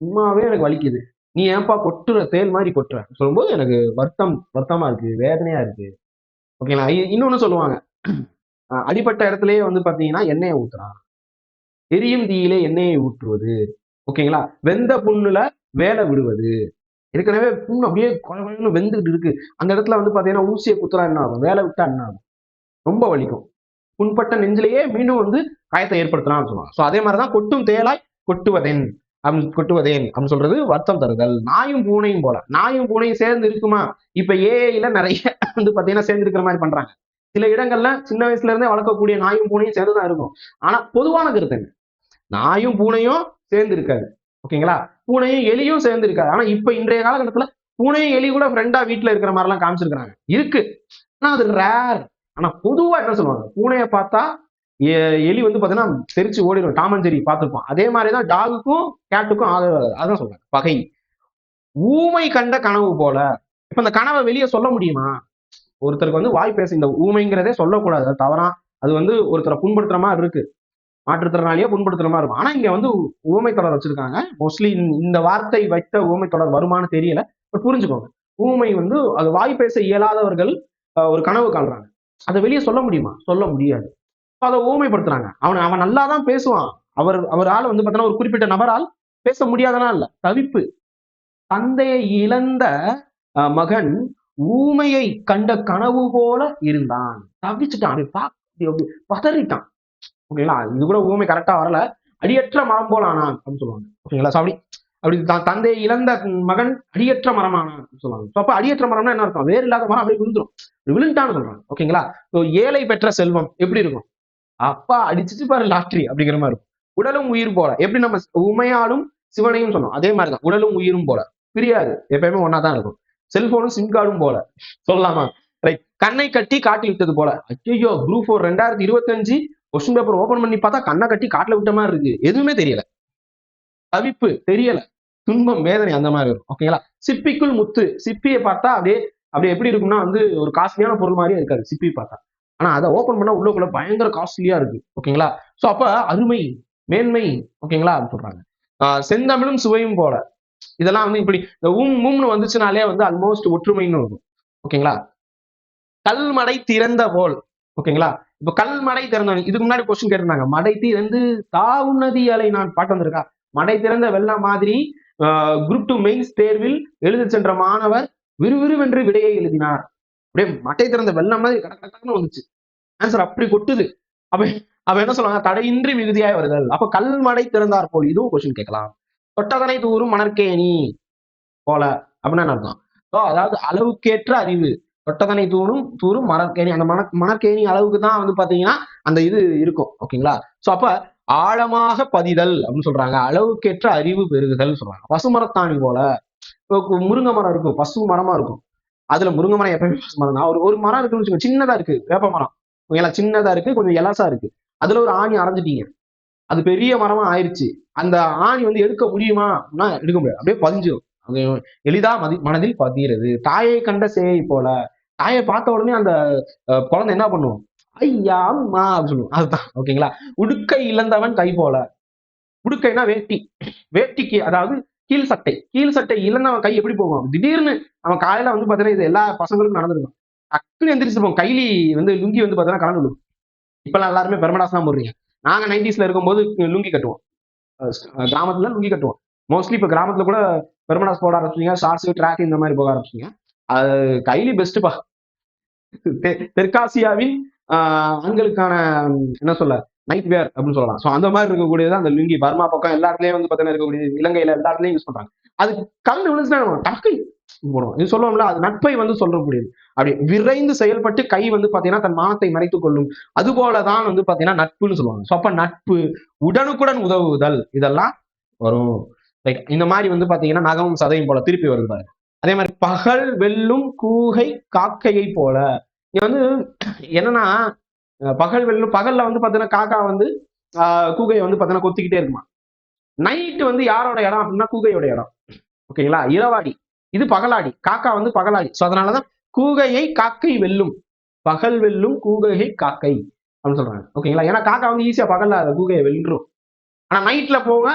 சும்மாவே எனக்கு வலிக்குது. நீ ஏன்பா கொட்டுற தேல் மாதிரி கொட்டுற? சொல்லும்போது எனக்கு வருத்தம் வருத்தமா இருக்கு வேதனையா இருக்கு. ஓகேங்களா இன்னொன்னு சொல்லுவாங்க. அடிப்பட்ட இடத்துலயே வந்து பாத்தீங்கன்னா எண்ணெயை ஊத்துறான். எரியும் தீயிலே எண்ணெயை ஊற்றுவது. ஓகேங்களா? வெந்த புண்ணுல வேலை விடுவது. ஏற்கனவே புண்ணு அப்படியே குழந்தைன்னு வெந்துகிட்டு இருக்கு. அந்த இடத்துல வந்து பாத்தீங்கன்னா ஊசியை குத்துறா என்ன ஆகும்? வேலை விட்டா என்ன ஆகும்? ரொம்ப வலிக்கும். புண்பட்ட நெஞ்சிலேயே மீண்டும் வந்து காயத்தை ஏற்படுத்தலாம்னு சொல்லுவாங்க. ஸோ அதே மாதிரிதான் கொட்டும் தேலாய் கொட்டுவதேன். அப்படின்னு கொட்டுவதேன் அப்படின்னு சொல்றது வருத்தம் தருதல். நாயும் பூனையும் போல. நாயும் பூனையும் சேர்ந்து இருக்குமா? இப்ப ஏஐல நிறைய வந்து பாத்தீங்கன்னா சேர்ந்து இருக்கிற மாதிரி பண்றாங்க. சில இடங்கள்ல சின்ன வயசுல இருந்தே வளர்க்கக்கூடிய நாயும் பூனையும் சேர்ந்துதான் இருக்கும். ஆனா பொதுவான கருத்து என்ன? நாயும் பூனையும் சேர்ந்து இருக்காது ஓகேங்களா? பூனையும் எலியும் சேர்ந்து இருக்காது ஆனா இப்ப இன்றைய காலகட்டத்துல பூனையும் எலி கூட ஃப்ரெண்டா வீட்டுல இருக்கிற மாதிரி எல்லாம் காமிச்சிருக்கிறாங்க. இருக்கு. ஆனா அது ரேர் ஆனா பொதுவா என்ன சொல்லுவாங்க? பூனையை பார்த்தா எ- எலி வந்து பாத்தீங்கன்னா தெரிச்சு ஓடிடும் டாமன் செரி பார்த்திருப்போம் அதே மாதிரிதான் டாகுக்கும் கேட்டுக்கும் அதான் சொல்றேன். பகை. ஊமை கண்ட கனவு போல. இப்ப இந்த கனவை வெளியே சொல்ல முடியுமா? ஒருத்தருக்கு வந்து வாய் பேச இந்த ஊமைங்கிறதே சொல்லக்கூடாது. அது தவறா அது வந்து ஒருத்தரை புண்படுத்துற மாதிரி இருக்கு. மாற்றுத்திறனாலேயே புண்படுத்துற மாதிரி இருக்கும் ஆனா இங்க வந்து ஊமை தொடர் வச்சிருக்காங்க. மோஸ்ட்லி இந்த வார்த்தை வைத்த ஊமை தொடர் வருமானு தெரியல. பட் புரிஞ்சுக்கோங்க. ஊமை வந்து அது வாய் பேச இயலாதவர்கள் ஒரு கனவு காண்றாங்க. அதை வெளியே சொல்ல முடியுமா? சொல்ல முடியாது. அப்ப அதை ஊமைப்படுத்துறாங்க. அவன் அவன் நல்லா தான் பேசுவான். அவர் அவரால் வந்து பார்த்தோன்னா ஒரு குறிப்பிட்ட நபரால் பேச முடியாதனா இல்ல தவிப்பு. தந்தையை இழந்த அஹ், மகன் ஊமையை கண்ட கனவு போல இருந்தான். தவிச்சுட்டான். அப்படி பா அப்படி பதறிட்டான். ஓகேங்களா? இது கூட ஊமை கரெக்டா வரல. அடியற்ற மரம் போல ஆனான் அப்படின்னு சொல்லுவாங்க. ஓகேங்களா? ஸோ அப்படி அப்படி தான் தந்தை இழந்த மகன் அடியற்ற மரமானான் அப்படின்னு சொல்லுவாங்க. ஸோ அப்ப அடியற்ற மரம்னா என்ன இருக்கும் வேறு இல்லாத மரம் அப்படியே விழுந்துரும். விழுந்துட்டான்னு சொல்றாங்க. ஓகேங்களா? ஸோ ஏழை பெற்ற செல்வம் எப்படி இருக்கும்? அப்பா அடிச்சிட்டு பாரு லாட்ரி அப்படிங்கிற மாதிரி இருக்கும். உடலும் உயிர் போல. எப்படி நம்ம உமையாலும் சிவனையும் சொன்னோம் அதே மாதிரி தான் உடலும் உயிரும் போல. பிரியாது. எப்பயுமே ஒன்னா தான் இருக்கும். செல்போனும் சிம் கார்டும் போல. சொல்லலாமா? ரைட் கண்ணை கட்டி காட்டில் விட்டது போல. ஐயோ குரூப் ஃபோர் ரெண்டாயிரத்தி இருபத்தஞ்சு கொஸ்டின் பேப்பர் ஓபன் பண்ணி பார்த்தா கண்ணை கட்டி காட்டில் விட்ட மாதிரி இருக்கு. எதுவுமே தெரியல. தவிப்பு தெரியல. துன்பம் வேதனை அந்த மாதிரி இருக்கும். ஓகேங்களா சிப்பிக்குள் முத்து. சிப்பியை பார்த்தா அப்படியே அப்படி எப்படி இருக்கும்னா வந்து ஒரு காஸ்ட்லியான பொருள் மாதிரியே இருக்காது. சிப்பி பார்த்தா. ஆனா அதை ஓபன் பண்ணா உள்ளக்குள்ள பயங்கர காஸ்ட்லியா இருக்கு. ஓகேங்களா சோ அப்ப அருமை மேன்மை. ஓகேங்களா சொல்றாங்க. ஆஹ் செந்தமிழும் சுவையும் போல. இதெல்லாம் வந்து இப்படி இந்த உம் உம்னு வந்துச்சுனாலே வந்து ஆல்மோஸ்ட் ஒற்றுமைன்னு இருக்கும் ஓகேங்களா? கல்மடை திறந்த போல் ஓகேங்களா? இப்ப கல்மடை திறந்த இதுக்கு முன்னாடி கொஸ்டின் கேட்டிருந்தாங்க. மடை திறந்து தாவுநதி அலை நான் பாட்டு வந்திருக்கா? மடை திறந்த வெள்ளம் மாதிரி குரூப் டூ மெயின்ஸ் தேர்வில் எழுதி சென்ற மாணவர் விறுவிறுவென்று விடையை எழுதினார். அப்படியே மட்டை திறந்த வெள்ளம் மாதிரி கட வந்துச்சு. ஆன்சர் அப்படி கொட்டுது. அப்ப அப்ப என்ன சொல்லுவாங்க? தடையின்றி மிகுதியாய் வருதல். அப்ப கல்மடை திறந்தார் போல். இதுவும் கொஸ்டின் கேட்கலாம். தொட்டதனை தூரும் மணற்கேணி போல அப்படின்னு என்ன அர்த்தம்? அதாவது அளவுக்கேற்ற அறிவு. தொட்டதனை தூணும் தூரும் மணற்கேணி. அந்த மண மணற்கேணி அளவுக்கு தான் வந்து பாத்தீங்கன்னா அந்த இது இருக்கும். ஓகேங்களா சோ அப்ப ஆழமாக பதிதல் அப்படின்னு சொல்றாங்க. அளவுக்கேற்ற அறிவு பெருகுதல் சொல்றாங்க. பசுமரத்தாணி போல. இப்போ முருங்கை மரம் இருக்கும். பசு மரமா இருக்கும். அதுல முருங்கை மரம் எப்பயுமே பசு மரம் தான் ஒரு ஒரு மரம் இருக்குன்னு வச்சுக்கோங்க. சின்னதா இருக்கு. வேப்ப மரம். ஓகேங்களா? சின்னதா இருக்கு. கொஞ்சம் எலசா இருக்கு. அதுல ஒரு ஆணி அரைஞ்சிட்டீங்க. அது பெரிய மரமா ஆயிருச்சு. அந்த ஆணி வந்து எடுக்க முடியுமா? அப்படின்னா எடுக்க முடியாது. அப்படியே பதிஞ்சிடும் அது எளிதா மதி மனதில் பதிகிறது. தாயை கண்ட சேயை போல. தாயை பார்த்த உடனே அந்த குழந்தை என்ன பண்ணுவோம் ஐயா அம்மா அப்படின்னு சொல்லுவோம் அதுதான். ஓகேங்களா? உடுக்கை இழந்தவன் கை போல. உடுக்கைனா வேட்டி. வேட்டிக்கு அதாவது கீழ் சட்டை. கீழ் சட்டை இழந்தவன் கை எப்படி போகும்? திடீர்னு அவன் காலையில வந்து பாத்தீங்கன்னா இது எல்லா பசங்களுக்கும் நடந்திருக்கும். டக்குன்னு எந்திரிச்சிருப்போம். கைலி வந்து லுங்கி வந்து பாத்தீங்கன்னா கலந்து விடும் இப்பெல்லாம் எல்லாருமே பெருமடாஸ் தான் போடுறீங்க. நாங்கள் நைன்டிஸில் இருக்கும்போது லுங்கி கட்டுவோம். கிராமத்தில் லுங்கி கட்டுவோம். மோஸ்ட்லி இப்போ கிராமத்தில் கூட பெருமடாஸ் போட ஆரம்பிச்சிங்க ஷார்ட்ஸு ட்ராக் இந்த மாதிரி போக ஆரம்பிச்சிங்க அது கைலி பெஸ்ட்டுப்பா தெற்காசியாவின் ஆண்களுக்கான என்ன சொல்ல நைட் வேர் அப்படின்னு சொல்லலாம். ஸோ அந்த மாதிரி இருக்கக்கூடியது அந்த லுங்கி. பர்மா பக்கம் எல்லா இடத்துலயும் வந்து பார்த்தீங்கன்னா இருக்கக்கூடிய இலங்கையில எல்லா இடத்துலயும் யூஸ் பண்றாங்க. அது கல் விழுந்துச்சுன்னா டக்கு போடுவோம் இது சொல்லுவோம்ல அது நட்பை வந்து சொல்லக்கூடியது அப்படி விரைந்து செயல்பட்டு கை வந்து பாத்தீங்கன்னா தன் மானத்தை மறைத்துக் கொள்ளும். அது போலதான் வந்து பாத்தீங்கன்னா நட்புன்னு சொல்லுவாங்க. ஸோ அப்ப நட்பு உடனுக்குடன் உதவுதல் இதெல்லாம் வரும். ரைட் இந்த மாதிரி வந்து பாத்தீங்கன்னா நகமும் சதையும் போல திருப்பி வருது பாருங்க. அதே மாதிரி பகல் வெல்லும் கூகை காக்கையை போல. இது வந்து என்னன்னா பகல் வெல்லும் பகல்ல வந்து பாத்தீங்கன்னா காக்கா வந்து ஆஹ் கூகையை வந்து பாத்தீங்கன்னா கொத்திக்கிட்டே இருக்குமா? நைட்டு வந்து யாரோட இடம் அப்படின்னா கூகையோட இடம். ஓகேங்களா? இரவாடி. இது பகலாடி காக்கா வந்து பகலாடி. ஸோ அதனாலதான் கூகையை காக்கை வெல்லும். பகல் வெல்லும் கூகையை காக்கை அப்படின்னு சொல்றாங்க. ஓகேங்களா ஏன்னா காக்கா வந்து ஈஸியா பகல்ல கூகையை வெல்லும். ஆனா நைட்ல போக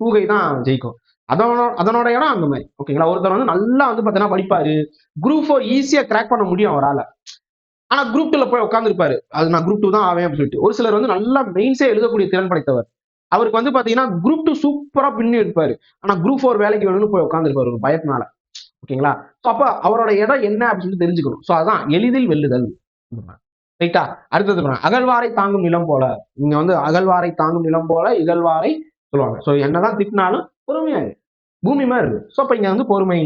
கூகை தான் ஜெயிக்கும். அதனோட அதனோட இடம் அந்த மாதிரி. ஓகேங்களா ஒருத்தர் வந்து நல்லா வந்து பார்த்தீங்கன்னா படிப்பாரு. குரூப் ஃபோர் ஈஸியா கிராக் பண்ண முடியும் அவரால். ஆனா குரூப் டூல போய் உட்காந்துருப்பாரு அது நான் குரூப் டூ தான் ஆவேன் அப்படின்னு சொல்லிட்டு. ஒரு சிலர் வந்து நல்லா மெயின்ஸே எழுதக்கூடிய திறன் படைத்தவர். அவருக்கு வந்து பாத்தீங்கன்னா குரூப் டூ சூப்பரா பின்னி எடுப்பாரு ஆனா குரூப் ஃபோர் வேலைக்கு வேணும்னு போய் உட்காந்துருப்பாரு ஒரு பயத்தினால. ஓகேங்களா? ஸோ அப்போ அவரோட இடம் என்ன அப்படின்னு தெரிஞ்சுக்கணும். ஸோ அதான் எளிதில் வெல்லுதல். ரைட்டா அடுத்தது அகழ்வாரை தாங்கும் நிலம் போல. இங்க வந்து அகழ்வாரை தாங்கும் நிலம் போல இகழ்வாரை சொல்லுவாங்க. ஸோ என்னதான் திட்டினாலும் பொறுமையா இரு. பூமி மாதிரி இருக்கு ஸோ அப்ப இங்க வந்து பொறுமை.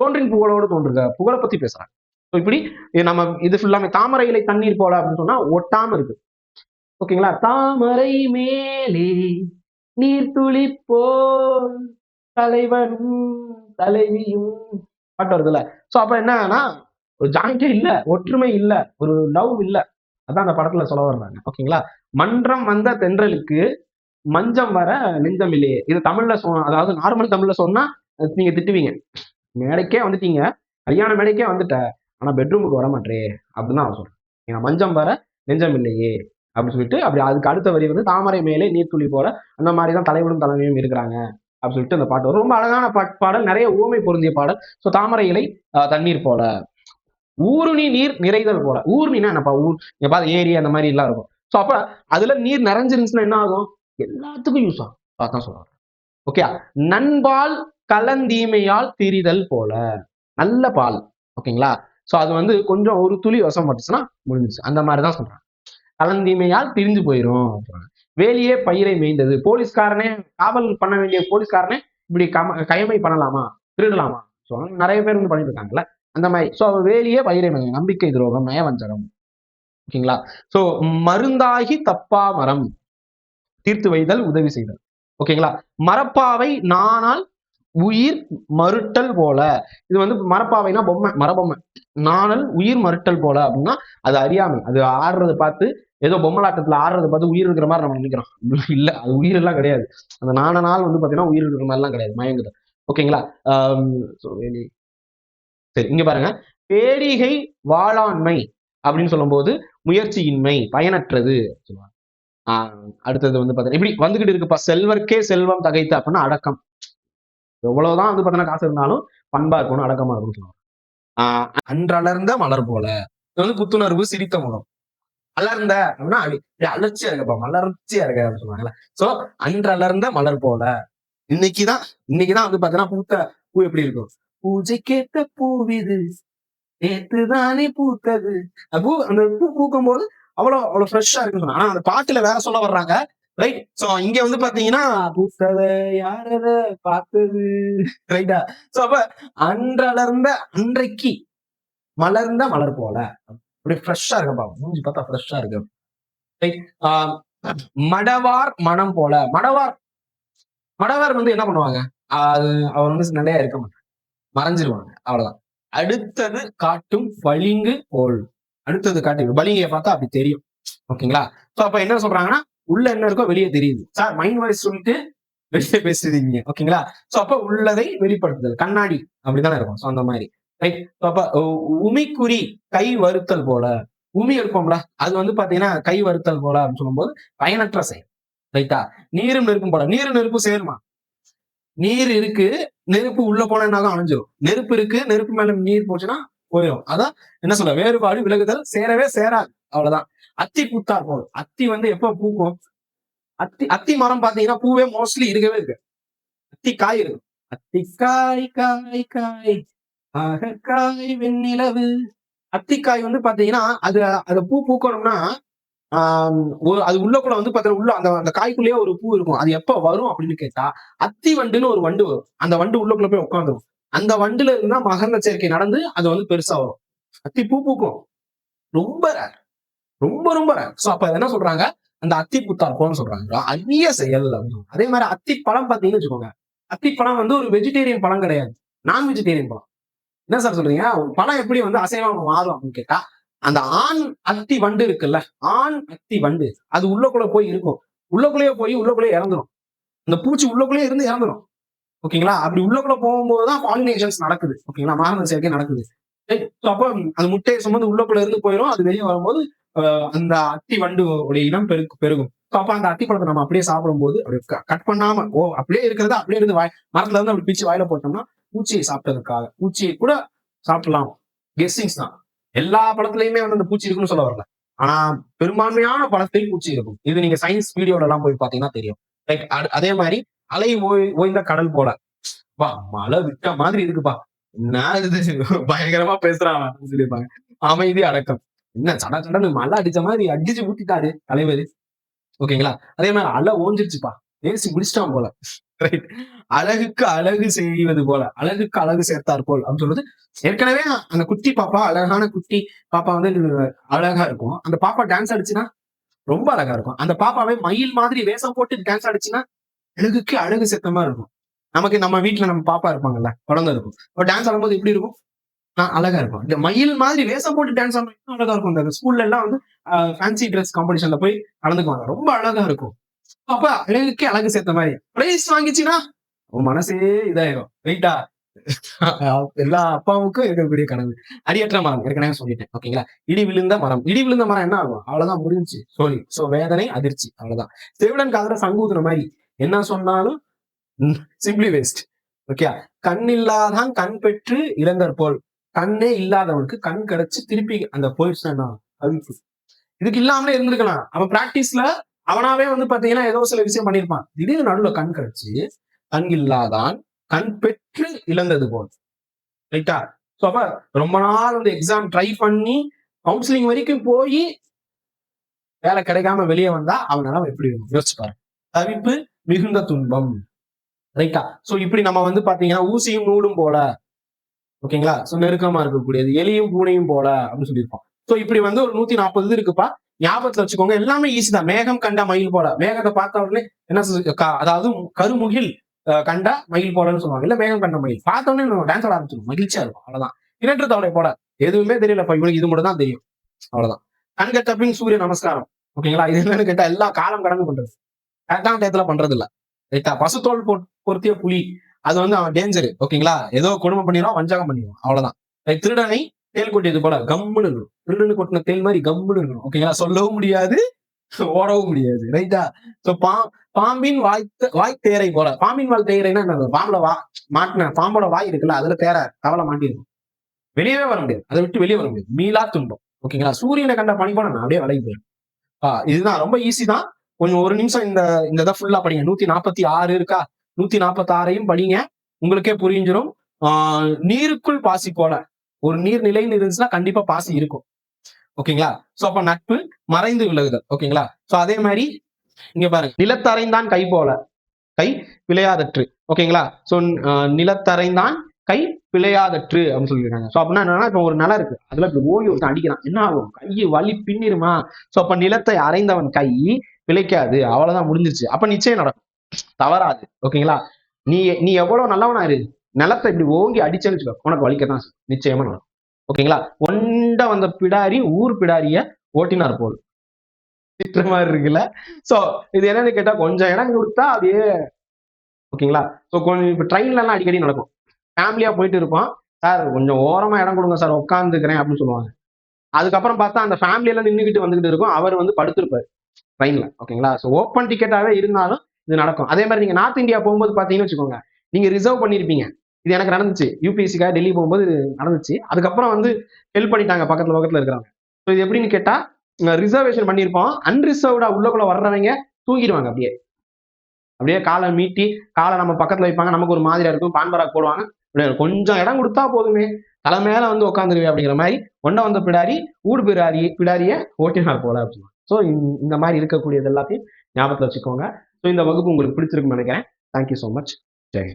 தோன்றின் புகழோடு தோன்றுக. புகழை பத்தி பேசுறாங்க. ஸோ இப்படி நம்ம இது ஃபுல்லாமே தாமரை இலை தண்ணீர் போல அப்படின்னு சொன்னா ஒட்டாம இருக்கு. ஓகேங்களா? தாமரை மேலே நீர்த்துளி போல் தலைவனும் தலைவியும் பாட்டு வருதுல்ல ஸோ அப்ப என்னன்னா ஒரு ஜாயிண்டே இல்ல ஒற்றுமை இல்ல ஒரு லவ் இல்ல. அதான் அந்த படத்துல சொல்ல வர்றாங்க. ஓகேங்களா? மன்றம் வந்த தென்றலுக்கு மஞ்சம் வர நெஞ்சம் இல்லையே. இது தமிழ்ல சொ அதாவது நார்மல் தமிழ்ல சொன்னா நீங்க திட்டுவீங்க. மேடைக்கே வந்துட்டீங்க. கல்யாண மேடைக்கே வந்துட்ட. ஆனா பெட்ரூமுக்கு வர மாட்டே அப்படின்னு அவன் சொல்றேன். ஏன்னா மஞ்சம் வர நெஞ்சம் இல்லையே அப்படின்னு சொல்லிட்டு அப்படி அதுக்கு அடுத்த வரி வந்து தாமரை மேலே நீர்த்துளி போல அந்த மாதிரி தான் தலைவனும் தலைமையும் இருக்கிறாங்க. அப்படின்னு சொல்லிட்டு அந்த பாட்டு வரும். ரொம்ப அழகான பாட் பாடல். நிறைய ஊமை பொருந்திய பாடல். ஸோ தாமரை இலை தண்ணீர் போல. ஊருணி நீர் நிறைதல் போல. ஊர்னினா என்னப்பா? ஊர் இங்க பார்த்து ஏரி அந்த மாதிரி எல்லாம் இருக்கும். ஸோ அப்ப அதுல நீர் நிறைஞ்சிருந்துச்சுன்னா என்ன ஆகும்? எல்லாத்துக்கும் யூஸ் ஆகும். அதான் சொல்லுவாங்க ஓகே நண்பால் கலந்தீமையால் திரிதல் போல. நல்ல பால். ஓகேங்களா ஸோ அது வந்து கொஞ்சம் ஒரு துளி வசம் பட்டுச்சுன்னா முடிஞ்சிச்சு அந்த மாதிரி தான் சொல்றாங்க கலந்தீமையால் பிரிஞ்சு போயிடும் சொல்றாங்க. வேலியே பயிரை மேய்ந்தது. போலீஸ்காரனே காவல் பண்ண வேண்டிய போலீஸ்காரனே இப்படி கம கைமை பண்ணலாமா? திருடலாமா? ஸோ நிறைய பேர் வந்து பண்ணிட்டு இருக்காங்கல்ல அந்த மாதிரி. ஸோ வேலியே பயிரை மேய்ந்தது. நம்பிக்கை துரோகம் நயவஞ்சகம். ஓகேங்களா? ஸோ மருந்தாகி தப்பா மரம். தீர்த்து வைதல் உதவி செய்தல். ஓகேங்களா? மரப்பாவை நானால் உயிர் மறுட்டல் போல. இது வந்து மரப்பாவைனா பொம்மை மரபொம்மை. நாணல் உயிர் மறுட்டல் போல அப்படின்னா அது அறியாமை. அது ஆடுறதை பார்த்து ஏதோ பொம்மலாட்டத்துல ஆடுறதை பார்த்து உயிர் இருக்கிற மாதிரி நம்ம நினைக்கிறோம். இல்ல அது உயிர் எல்லாம் கிடையாது. அந்த நான நாள் வந்து பாத்தீங்கன்னா உயிர் இருக்கிற மாதிரி எல்லாம் கிடையாது மயங்குது ஓகேங்களா? சரி இங்க பாருங்க. பேடிகை வாளாண்மை அப்படின்னு சொல்லும்போது முயற்சியின்மை பயனற்றது சொல்லுவாங்க. ஆஹ் அடுத்தது வந்து பாத்தீங்கன்னா இப்படி வந்துகிட்டு இருக்குப்பா. செல்வர்க்கே செல்வம் தகைத்து அப்படின்னா அடக்கம். எவ்வளவுதான் வந்து பாத்தீங்கன்னா காசு இருந்தாலும் பண்பா இருக்கணும் அடக்கமா இருக்கணும் சொல்லுவாங்க. ஆஹ் அன்றளர்ந்த மலர் போல. இது வந்து புத்துணர்வு சிரித்த முகம். அலர்ந்த அப்படின்னா அப்படி அலர்ச்சியா இருக்கப்பா மலர்ச்சியா இருக்க சொல்லுவாங்கல்ல. சோ அன்றளர்ந்த மலர் போல. இன்னைக்குதான்? இன்னைக்குதான் வந்து பாத்தீங்கன்னா பூத்த பூ எப்படி இருக்கும்? பூஜைக்கேத்த பூவிது நேத்துதானே பூத்தது. பூ அந்த பூ பூக்கும் போது அவ்வளவு அவ்வளவு ஃப்ரெஷ்ஷா இருக்குன்னு சொன்னாங்க. ஆனா அந்த பாட்டுல வேற சொல்ல வர்றாங்க. ரைட் சோ இங்க வந்து பாத்தீங்கன்னா பூத்தத யாரத பார்த்தது? ரைட்டா சோ அப்ப அன்றளர்ந்த அன்றைக்கு மலர்ந்த மலர் போல. அப்படியே ஃப்ரெஷ்ஷா இருக்கப்பா மூஞ்சி பார்த்தா ஃப்ரெஷ்ஷா இருக்கு. ஆஹ் மடவார் மனம் போல. மடவார் மடவார் வந்து என்ன பண்ணுவாங்க? அது அவர் வந்து நிலையா இருக்க மாட்டாங்க மறைஞ்சிருவாங்க. அவ்வளவுதான். அடுத்தது காட்டும் பளிங்கு போல் அடுத்தது காட்டு பளிங்கைய பார்த்தா அப்படி தெரியும். ஓகேங்களா? சோ அப்ப என்ன சொல்றாங்கன்னா உள்ள என்ன இருக்கோ வெளியே தெரியுது. சார் மைண்ட் வாய்ஸ் சொல்லிட்டு வெளியே பேசுறீங்க. ஓகேங்களா? சோ அப்ப உள்ளதை வெளிப்படுத்துதல். கண்ணாடி. அப்படிதானே இருக்கும். சோ அந்த மாதிரி. ரைட் அப்ப உமிக்குறி கை வருத்தல் போல. உமி இருப்போம்ல அது வந்து பாத்தீங்கன்னா கை வருத்தல் போல அப்படின்னு சொல்லும்போது பயனற்ற செயல் ரைட்டா நீரும் நெருப்பும் போல. நீரும் நெருப்பும் சேருமா? நீர் இருக்கு நெருப்பு உள்ள போனேன்னாலும் அணைஞ்சிரும். நெருப்பு இருக்கு நெருப்பு மேல நீர் போச்சுன்னா போயிடும் அதான் என்ன சொல்ல வேறுபாடு விலகுதல் சேரவே சேராது. அவ்வளவுதான். அத்தி பூத்தார் போல் அத்தி வந்து எப்ப பூக்கும்? அத்தி அத்தி மரம் பாத்தீங்கன்னா பூவே மோஸ்ட்லி இருக்கவே இருக்கு. அத்தி காய் இருக்கும். அத்தி காய் காய் காய். ஆக வெண்ணிலவு. அத்திக்காய் வந்து பாத்தீங்கன்னா அது அது பூ பூக்கணும்னா ஆஹ் ஒரு அது உள்ள கூட வந்து பாத்தீங்கன்னா உள்ள அந்த அந்த காய்க்குள்ளேயே ஒரு பூ இருக்கும். அது எப்ப வரும் அப்படின்னு கேட்டா அத்தி வண்டுன்னு ஒரு வண்டு வரும். அந்த வண்டு உள்ளக்குள்ள போய் உட்காந்துரும் அந்த வண்டுல இருந்தா மகர்ந்த சேர்க்கை நடந்து அது வந்து பெருசா வரும். அத்தி பூ பூக்கும். ரொம்ப ரொம்ப ரொம்ப சோ அப்ப என்ன சொல்றாங்க? அந்த அத்தி பூத்தா இருக்கும்னு சொல்றாங்க. அரிய செயல் அப்படின்னு. அதே மாதிரி அத்தி பழம் பாத்தீங்கன்னு வச்சுக்கோங்க. அத்தி பழம் வந்து ஒரு வெஜிடேரியன் பழம் கிடையாது. நான் வெஜிடேரியன் பழம். என்ன சார் சொல்றீங்க? பணம் எப்படி வந்து அசைவம் மாறும் அப்படின்னு கேட்டா அந்த ஆண் அத்தி வண்டு இருக்குல்ல ஆண் அத்தி வண்டு அது உள்ளக்குள்ள போய் இருக்கும். உள்ளக்குள்ளேயே போய் உள்ளக்குள்ளேயே இறந்துரும். அந்த பூச்சி உள்ளக்குள்ளேயே இருந்து இறந்துரும். ஓகேங்களா அப்படி உள்ளக்குள்ள போகும்போதுதான் பாலினேஷன்ஸ் நடக்குது. ஓகேங்களா மாறுதல் சேர்க்கை நடக்குது. அப்போ அந்த முட்டையை சுமந்து உள்ளக்குள்ள இருந்து போயிடும் அது வெளியே வரும்போது அந்த அத்தி வண்டு உடைய இனம் பெருக்கு பெருகும். அப்ப அந்த அத்தி பழத்தை நம்ம அப்படியே சாப்பிடும்போது அப்படியே கட் பண்ணாம ஓ அப்படியே இருக்கிறத? அப்படியே இருந்து வாய் மரத்துல இருந்து அப்படி பிச்சு வாயில போட்டோம்னா பூச்சியை சாப்பிட்டதுக்காக பூச்சியை கூட சாப்பிடலாம். கெஸ்டிங்ஸ் தான். எல்லா படத்துலயுமே வந்து அந்த பூச்சி இருக்குன்னு சொல்ல வரல. ஆனா பெரும்பான்மையான படத்தையும் பூச்சி இருக்கும். இது நீங்க சயின்ஸ் வீடியோல எல்லாம் போய் பாத்தீங்கன்னா தெரியும். லைக் அதே மாதிரி அலை ஓய் ஓய்ந்த கடல் போல. வா மழை விட்ட மாதிரி இருக்குப்பா. என்ன பயங்கரமா பேசுறான் அப்படின்னு சொல்லியிருப்பாங்க. அமைதி அடக்கம். என்ன சட சடன்னு மழை அடிச்ச மாதிரி அடிச்சு ஊத்திட்டாரு தலைவர். ஓகேங்களா? அதே மாதிரி அலை ஓஞ்சிருச்சுப்பா. ஏசி முடிச்சிட்டான் போல. ரைட் அழகுக்கு அழகு செய்வது போல அழகுக்கு அழகு சேர்த்தார் போல் அப்படின்னு சொல்றது ஏற்கனவே அந்த குட்டி பாப்பா அழகான குட்டி பாப்பா வந்து அழகா இருக்கும். அந்த பாப்பா டான்ஸ் ஆடிச்சுன்னா ரொம்ப அழகா இருக்கும். அந்த பாப்பாவே மயில் மாதிரி வேஷம் போட்டு டான்ஸ் ஆடிச்சுன்னா அழகுக்கு அழகு சேர்த்தமா மாதிரி இருக்கும். நமக்கு நம்ம வீட்டுல நம்ம பாப்பா இருப்பாங்கல்ல குழந்தை இருக்கும். இப்போ டான்ஸ் ஆடும்போது எப்படி இருக்கும்? நான் அழகா இருக்கும். இந்த மயில் மாதிரி வேஷம் போட்டு டான்ஸ் ஆடுறது அழகா இருக்கும். இந்த ஸ்கூல்ல எல்லாம் வந்து ஃபேன்சி ட்ரெஸ் காம்படிஷன்ல போய் கலந்துக்குவாங்க ரொம்ப அழகா இருக்கும். அப்ப அழகுக்கு அழகு சேர்த்த மாதிரி. பிரைஸ் வாங்கிச்சுன்னா உன் மனசே இதாயிரும். ரைட்டா எல்லா அப்பாவுக்கும் இருக்கக்கூடிய கனவு. அடியற்ற மரம் ஏற்கனவே சொல்லிட்டேன். ஓகேங்களா? இடி விழுந்த மரம். இடி விழுந்த மரம் என்ன ஆகும்? அவ்வளவுதான் முடிஞ்சுச்சு. சோழி சோ வேதனை அதிர்ச்சி. அவ்வளவுதான். செவிடன் காதல சங்கூதுற மாதிரி என்ன சொன்னாலும் சிம்பிளி வேஸ்ட் ஓகே கண் இல்லாதான் கண் பெற்று இறந்தர் போல். கண்ணே இல்லாதவனுக்கு கண் கிடைச்சு திருப்பி அந்த போயிடுச்சு என்ன இதுக்கு இல்லாமலே இருந்திருக்கலாம். அவன் பிராக்டிஸ்ல அவனாவே வந்து பாத்தீங்கன்னா ஏதோ சில விஷயம் பண்ணியிருப்பான். திடீர்னு நடுவுல கண் கிடைச்சு கண் இல்லாதான் கண் பெற்று இழந்தது போல். ரைட்டா சோ அப்ப ரொம்ப நாள் வந்து எக்ஸாம் ட்ரை பண்ணி கவுன்சிலிங் வரைக்கும் போய் வேலை கிடைக்காம வெளியே வந்தா அவனால எப்படி இருக்கும் யோசிச்சு பாரு. தவிப்பு மிகுந்த துன்பம். ரைட்டா சோ இப்படி நம்ம வந்து பாத்தீங்கன்னா ஊசியும் நூலும் போல ஓகேங்களா சோ நெருக்கமா இருக்கக்கூடியது எலியும் பூனையும் போல அப்படின்னு சொல்லியிருப்போம். சோ இப்படி வந்து ஒரு நூத்தி நாற்பது இது இருக்குப்பா. ஞாபகத்துல வச்சுக்கோங்க எல்லாமே ஈஸி தான். மேகம் கண்டா மயில் போல மேகத்தை பார்த்த உடனே என்ன அதாவது கருமுகில் கண்டா கண்ட மயில் போலன்னு சொல்லுவாங்க. இல்ல மேகம் கண்ட மயில். பார்த்த உடனே நம்ம டான்ஸ் ஆட ஆரம்பிச்சிடும் மகிழ்ச்சியா இருக்கும். அவ்வளவுதான். இரண்டு தவளை போல எதுவுமே தெரியலப்பா இவனுக்கு இது மட்டும் தான் தெரியும். அவ்வளவுதான். கண்கட்ட பின் சூரிய நமஸ்காரம். ஓகேங்களா? இது என்னன்னு கேட்டா எல்லா காலம் கடந்து பண்றது கரெக்டான டயத்துல பண்றது இல்ல ரைட்டா? பசுத்தோல் பொருத்திய புலி. அது வந்து அவன் டேஞ்சர் ஓகேங்களா? ஏதோ குடும்பம் பண்ணிடுவான் வஞ்சகம் பண்ணிடுவான். அவ்வளவுதான். திருடனை தேல் கொட்டியது போல கம்முன்னு இருக்கணும். திருடனு கொட்டின தேல் மாதிரி கம்முன்னு இருக்கணும். ஓகேங்களா சொல்லவும் முடியாது ஓடவும் முடியாது. ரைட்டா சோ பா பாம்பின் வாய் வாய் தேரை போல. பாம்பின் வாய் தேரைன்னா என்ன பாம்புல வா மாட்டின பாம்போட வாய் இருக்குல்ல அதுல தேரை தவளை மாட்டிருக்கும் வெளியவே வர முடியாது. அதை விட்டு வெளியே வர முடியாது. மீளா துன்பம். ஓகேங்களா சூரியனை கண்ட பனி போட நான் அப்படியே விலகி போயிடும். ஆ இதுதான் ரொம்ப ஈஸி தான். கொஞ்சம் ஒரு நிமிஷம் இந்த இந்த இதை ஃபுல்லா படிங்க. நூத்தி நாற்பத்தி ஆறு இருக்கா? நூத்தி நாற்பத்தி ஆறையும் படிங்க. உங்களுக்கே புரிஞ்சிடும் நீருக்குள் பாசி போல. ஒரு நீர் நிலையில் இருந்துச்சுன்னா கண்டிப்பா பாசி இருக்கும். ஓகேங்களா? சோ அப்ப நட்பு மறைந்து விலகுதல். ஓகேங்களா? சோ அதே மாதிரி இங்க பாருங்க. நிலத்தரைந்தான் கை போல. கை பிழையாதற்று ஓகேங்களா? சோ நிலத்தரைந்தான் கை பிழையாதற்று அப்படின்னு சொல்லியிருக்காங்க. சோ அப்படின்னா என்னன்னா இப்ப ஒரு நிலம் இருக்கு. அதுல இப்படி ஓடி ஒருத்தன் அடிக்கிறான். என்ன ஆகும்? கை வலி பின்னிருமா? சோ அப்ப நிலத்தை அரைந்தவன் கை பிழைக்காது அவ்வளவுதான் முடிஞ்சிருச்சு. அப்ப நிச்சயம் நடக்கும். தவறாது. ஓகேங்களா? நீ நீ எவ்வளவு நல்லவனா இரு. நிலத்தை இப்படி ஓங்கி அடிச்சேன்னு வச்சுக்கோ உனக்கு வலிக்கத்தான் செய்யும். நிச்சயமா நடக்கும். ஓகேங்களா? ஒண்ட வந்த பிடாரி ஊர் பிடாரிய ஓட்டினார் போல். திட்டுற மாதிரி இருக்குல்ல? சோ இது என்னன்னு கேட்டா கொஞ்சம் இடம் கொடுத்தா அப்படியே ஓகேங்களா? சோ கொஞ்சம் இப்ப ட்ரெயின்ல எல்லாம் அடிக்கடி நடக்கும். ஃபேமிலியா போயிட்டு இருப்போம் சார் கொஞ்சம் ஓரமா இடம் கொடுங்க சார் உட்காந்துக்கிறேன் அப்படின்னு சொல்லுவாங்க. அதுக்கப்புறம் பார்த்தா அந்த ஃபேமிலியெல்லாம் நின்றுக்கிட்டு நின்றுகிட்டு வந்துகிட்டு இருக்கும். அவர் வந்து படுத்திருப்பாரு ட்ரெயின்ல ஓகேங்களா? ஸோ ஓப்பன் டிக்கெட்டாவே இருந்தாலும் இது நடக்கும். அதே மாதிரி நீங்க நார்த் இந்தியா போகும்போது பாத்தீங்கன்னு வச்சுக்கோங்க. நீங்க ரிசர்வ் பண்ணிருப்பீங்க. இது எனக்கு நடந்துச்சு. யூபிஎஸ்சிக்காக டெல்லி போகும்போது நடந்துச்சு. அதுக்கப்புறம் வந்து ஹெல்ப் பண்ணிட்டாங்க பக்கத்தில் பக்கத்தில் இருக்கிறாங்க ஸோ இது எப்படின்னு கேட்டால் ரிசர்வேஷன் பண்ணியிருப்போம். அன்ரிசர்வ்டா உள்ளக்குள்ள வர்றவங்க தூங்கிடுவாங்க அப்படியே. அப்படியே காலை மீட்டி காலை நம்ம பக்கத்தில் வைப்பாங்க. நமக்கு ஒரு மாதிரியா இருக்கும். பான்பராக் போடுவாங்க. அப்படியே கொஞ்சம் இடம் கொடுத்தா போதுமே. தலை மேல வந்து உட்காந்துருவே அப்படிங்கிற மாதிரி ஒண்ட வந்த பிடாரி ஊடு பிடாரி பிடாரிய ஓட்டினார் போல அப்படின்னு. ஸோ இந்த மாதிரி இருக்கக்கூடியது எல்லாத்தையும் ஞாபகத்தில் வச்சுக்கோங்க. ஸோ இந்த வகுப்பு உங்களுக்கு பிடிச்சிருக்குன்னு நினைக்கிறேன். Thank you so much Jai